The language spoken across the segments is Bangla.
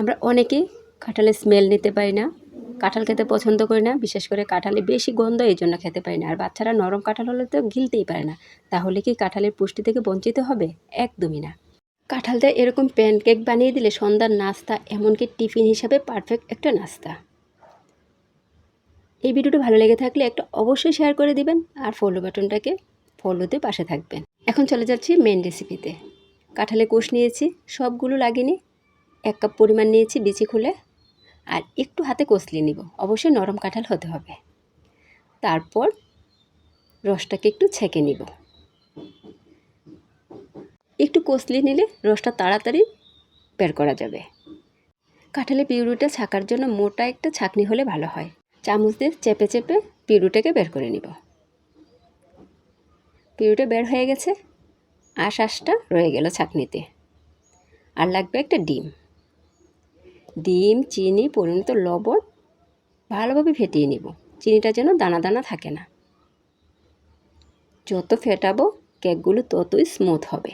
আমরা অনেকেই কাঁঠালের স্মেল নিতে পারি না, কাঁঠাল খেতে পছন্দ করি না, বিশেষ করে কাঁঠালে বেশি গন্ধ এই জন্য খেতে পারি না। আর বাচ্চারা নরম কাঁঠাল হলে তো গিলতেই পারে না। তাহলে কি কাঁঠালের পুষ্টি থেকে বঞ্চিত হবে? একদমই না। কাঁঠাল দিয়ে এরকম প্যানকেক বানিয়ে দিলে সন্ধ্যার নাস্তা এমনকি টিফিন হিসাবে পারফেক্ট একটা নাস্তা। এই ভিডিওটা ভালো লেগে থাকলে একটা অবশ্যই শেয়ার করে দিবেন আর ফলো বাটনটাকে ফলোতে পাশে থাকবেন। এখন চলে যাচ্ছি মেন রেসিপিতে কাঁঠালে কোষ নিয়েছি, সবগুলো লাগিনি এক কাপ পরিমাণ নিয়েছি বিচি খুলে আর একটু হাতে কষলিয়ে নিব। অবশ্যই নরম কাঁঠাল হতে হবে। তারপর রসটাকে একটু ছেঁকে নিব। একটু কষলিয়ে নিলে রসটা তাড়াতাড়ি বের করা যাবে। কাঁঠালে পিউরিটা ছাকার জন্য মোটা একটা ছাকনি হলে ভালো হয়। চামচ দিয়ে চেপে চেপে পিউরিটাকে বের করে নিব। পিউরিটা বের হয়ে গেছে। আশ আশটা রয়ে গেল ছাকনিতে। আর লাগবে একটা ডিম। ডিম, চিনি পরিণত লবণ ভালোভাবে ফেটিয়ে নিব। চিনিটা যেন দানা দানা থাকে না। যত ফেটাবো কেকগুলো ততই স্মুথ হবে।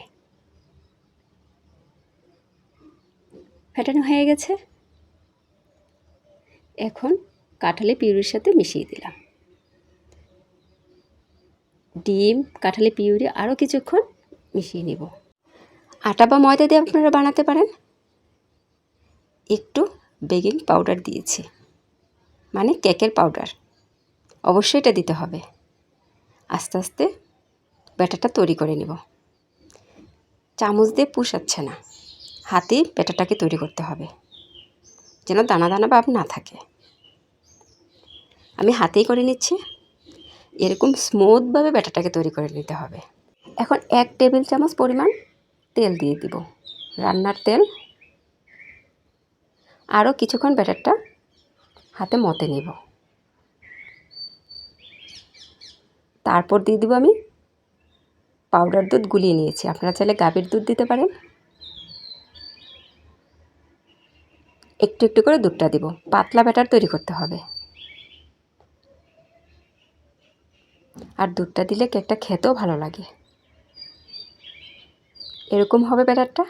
ফেটানো হয়ে গেছে। এখন কাঁঠালি পিউরির সাথে মিশিয়ে দিলাম। ডিম, কাঁঠালি পিউরি আরও কিছুক্ষণ মিশিয়ে নিব। আটা বা ময়দা দিয়ে আপনারা বানাতে পারেন। একটু বেকিং পাউডার দিয়েছি। মানে কেকের পাউডার। অবশ্যই এটা দিতে হবে। আস্তে আস্তে ব্যাটারটা তৈরি করে নেব। চামচ দিয়ে পুষাচ্ছে না। হাতেই ব্যাটারটাকে তৈরি করতে হবে। যেন দানা দানা ভাব না থাকে। আমি হাতেই করে নিচ্ছি। এরকম স্মুথভাবে ব্যাটারটাকে তৈরি করে নিতে হবে। এখন এক টেবিল চামচ পরিমাণ তেল দিয়ে দিব। রান্নার তেল আরও কিছুক্ষণ ব্যাটারটা হাতে মতে নেব। তারপর দিয়ে দিব আমি পাউডার দুধ গুলিয়ে নিয়েছি। আপনারা চাইলে গাভীর দুধ দিতে পারেন। একটু একটু করে দুধটা দিব। পাতলা ব্যাটার তৈরি করতে হবে। আর দুধটা দিলে কেকটা খেতেও ভালো লাগে। এরকম হবে ব্যাটারটা।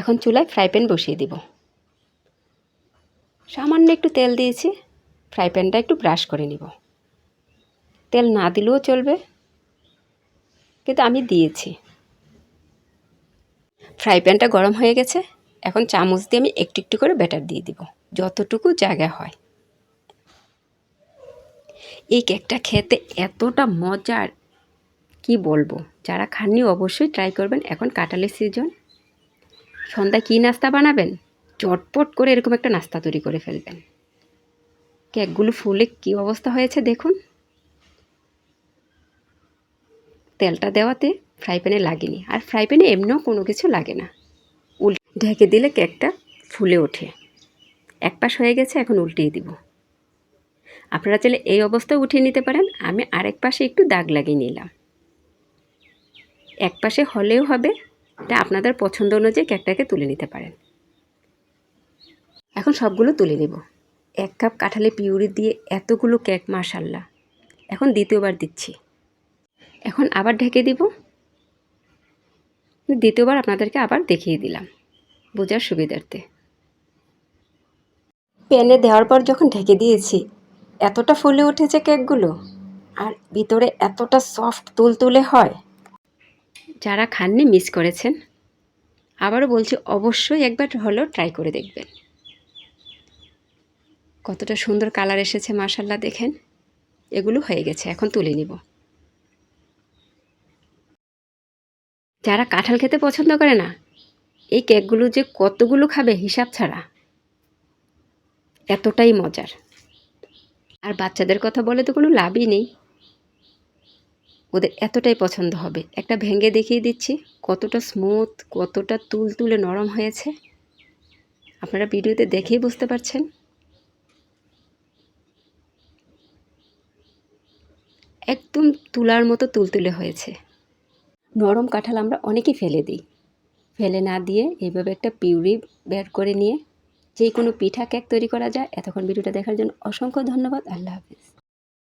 এখন চুলায় ফ্রাই প্যান বসিয়ে দিব। সামান্য একটু তেল দিয়েছি ফ্রাই প্যানটা একটু ব্রাশ করে নিব। তেল না দিলেও চলবে, কিন্তু আমি দিয়েছি। ফ্রাই প্যানটা গরম হয়ে গেছে, এখন চামচ দিয়ে আমি একটু একটু করে ব্যাটার দিয়ে দিব, যতটুকু জায়গা হয়। এই কেকটা খেতে এতটা মজার, কি বলব? যারা খাননি অবশ্যই ট্রাই করবেন, এখন কাটালের সিজন সন্ধ্যায় কী নাস্তা বানাবেন? চটপট করে এরকম একটা নাস্তা তৈরি করে ফেলবেন। কেকগুলো ফুলে কী অবস্থা হয়েছে দেখুন। তেলটা দেওয়াতে ফ্রাই প্যানে লাগেনি। আর ফ্রাই প্যানে এমনিও কোনো কিছু লাগে না। উল ঢেকে দিলে কেকটা ফুলে ওঠে। এক পাশ হয়ে গেছে, এখন উল্টিয়ে দিব। আপনারা চাইলে এই অবস্থায় উঠিয়ে নিতে পারেন। আমি আরেক পাশে একটু দাগ লাগিয়ে নিলাম। এক পাশে হলেও হবে এটা আপনাদের পছন্দ অনুযায়ী কেকটাকে তুলে নিতে পারেন। এখন সবগুলো তুলে নেব। এক কাপ কাঁঠালে পিউরি দিয়ে এতগুলো কেক মার্শাল্লাহ এখন দ্বিতীয়বার দিচ্ছি। এখন আবার ঢেকে দিব। দ্বিতীয়বার আপনাদেরকে আবার দেখিয়ে দিলাম, বোঝার সুবিধার্থে। প্যানে দেওয়ার পর যখন ঢেকে দিয়েছি, এতটা ফুলে উঠেছে কেকগুলো, আর ভিতরে এতটা সফট তুলতুলে হয়। যারা খাননি মিস করেছেন। আবারও বলছি, অবশ্যই একবার হলেও ট্রাই করে দেখবেন। কতটা সুন্দর কালার এসেছে মার্শাল্লাহ দেখেন। এগুলো হয়ে গেছে, এখন তুলে নিব। যারা কাঁঠাল খেতে পছন্দ করে না, এই কেকগুলো যে কতগুলো খাবে, হিসাব ছাড়া। এতটাই মজার। আর বাচ্চাদের কথা বলে তো কোনো লাভই নেই। ওদের এতটাই পছন্দ হবে। একটা ভেঙে দেখিয়ে দিচ্ছি, কতটা স্মুথ কতটা তুল তুলে নরম হয়েছে। আপনারা ভিডিওতে দেখেই বুঝতে পারছেন। একদম তুলার মতো তুলতুলে হয়েছে। নরম কাঁঠাল আমরা অনেকেই ফেলে দিই। ফেলে না দিয়ে এইভাবে একটা পিউরি বের করে নিয়ে যে কোনো পিঠা কেক তৈরি করা যায়। এতক্ষণ ভিডিওটা দেখার জন্য অসংখ্য ধন্যবাদ। আল্লাহ হাফিজ।